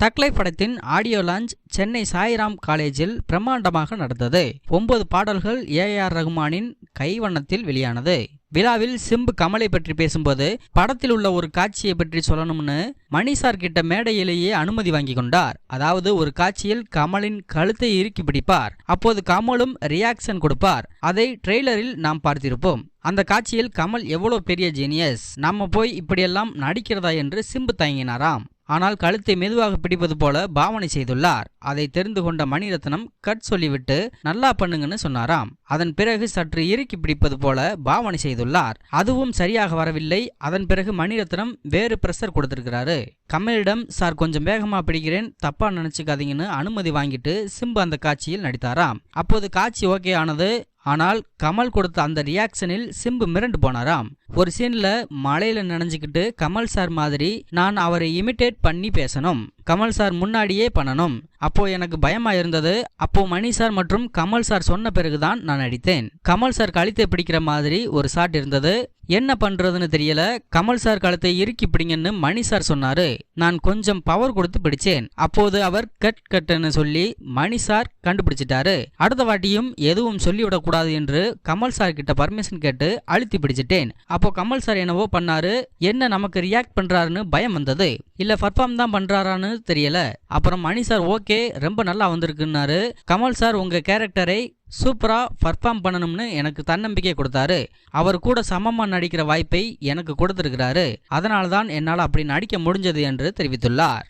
தக்லை படத்தின் audio launch Chennai Sairam காலேஜில் பிரம்மாண்டமாக நடந்தது. ஒன்பது பாடல்கள் ஏ ஆர் ரகுமானின் கைவண்ணத்தில் வெளியானது. விழாவில் சிம்பு கமலை பற்றி பேசும்போது படத்தில் உள்ள ஒரு காட்சியை பற்றி சொல்லணும்னு மணி சார் கிட்ட மேடையிலேயே அனுமதி வாங்கி கொண்டார். அதாவது ஒரு காட்சியில் கமலின் கழுத்தை இறுக்கி பிடிப்பார். அப்போது கமலும் ரியாக்ஷன் கொடுப்பார். அதை ட்ரெய்லரில் நாம் பார்த்திருப்போம். அந்த காட்சியில் கமல் எவ்வளவு பெரிய ஜீனியஸ் நம்ம போய் இப்படியெல்லாம் நடிக்கிறதா என்று சிம்பு தயங்கினாராம். ஆனால் கழுத்தை மெதுவாக பிடிப்பது போல பாவனை செய்துள்ளார். அதை தெரிந்து கொண்ட மணிரத்னம் கட் சொல்லிவிட்டு நல்லா பண்ணுங்கன்னு சொன்னாராம். அதன் பிறகு சற்று இறுக்கி பிடிப்பது போல பாவனை செய்துள்ளார். அதுவும் சரியாக வரவில்லை. அதன் பிறகு மணிரத்னம் வேறு பிரஷர் கொடுத்திருக்கிறாரு. கமலிடம் சார் கொஞ்சம் வேகமா பிடிக்கிறேன். தப்பா நினைச்சுக்காதீங்கன்னு அனுமதி வாங்கிட்டு சிம்பு அந்த காட்சியில் நடித்தாராம். அப்போது காட்சி ஓகே ஆனது ஆனால் கமல் கொடுத்த அந்த ரியாக்ஷனில் சிம்பு மிரண்டு போனாராம். ஒரு சீன்ல மழையில நனைஞ்சுக்கிட்டு கமல் சார் மாதிரி நான் அவரை இமிட்டேட் பண்ணி பேசணும். கமல் சார் முன்னாடியே பண்ணணும். அப்போ எனக்கு பயமா இருந்தது. அப்போ மணி சார் மற்றும் கமல் சார் சொன்ன பிறகுதான் நான் நடித்தேன். கமல் சார் கழுத்தை பிடிக்கிற மாதிரி ஒரு ஷாட் இருந்தது. என்ன பண்ணுறதுன்னு தெரியல. கமல் சார் கழுத்தை இறுக்கி பிடிங்கன்னு மணி சார் சொன்னாரு. நான் கொஞ்சம் பவர் கொடுத்து பிடிச்சேன். அப்போது அவர் கட் கட்டுன்னு சொல்லி மணி சார் கண்டுபிடிச்சிட்டாரு. அடுத்த வாட்டியும் எதுவும் சொல்லிவிடக்கூடாது என்று கமல் சார் கிட்ட பர்மிஷன் கேட்டு அழுத்தி பிடிச்சிட்டேன். அப்போ கமல் சார் என்னவோ பண்ணாரு. என்ன நமக்கு ரியாக்ட் பண்றாருன்னு பயம் வந்தது. இல்ல பர்ஃபார்ம் தான் பண்றாரான்னு தெரியல. அப்புறம் மணி சார் ஓகே ரொம்ப நல்லா வந்திருக்குன்னாரு. கமல் சார் உங்க கேரக்டரை சூப்பரா பர்ஃபார்ம் பண்ணணும்னு எனக்கு தன்னம்பிக்கை கொடுத்தாரு. அவர் கூட சமமாக நடிக்கிற வாய்ப்பை எனக்கு கொடுத்துருக்கிறாரு. அதனால தான் என்னால் அப்படி நடிக்க முடிஞ்சது என்று தெரிவித்துள்ளார்.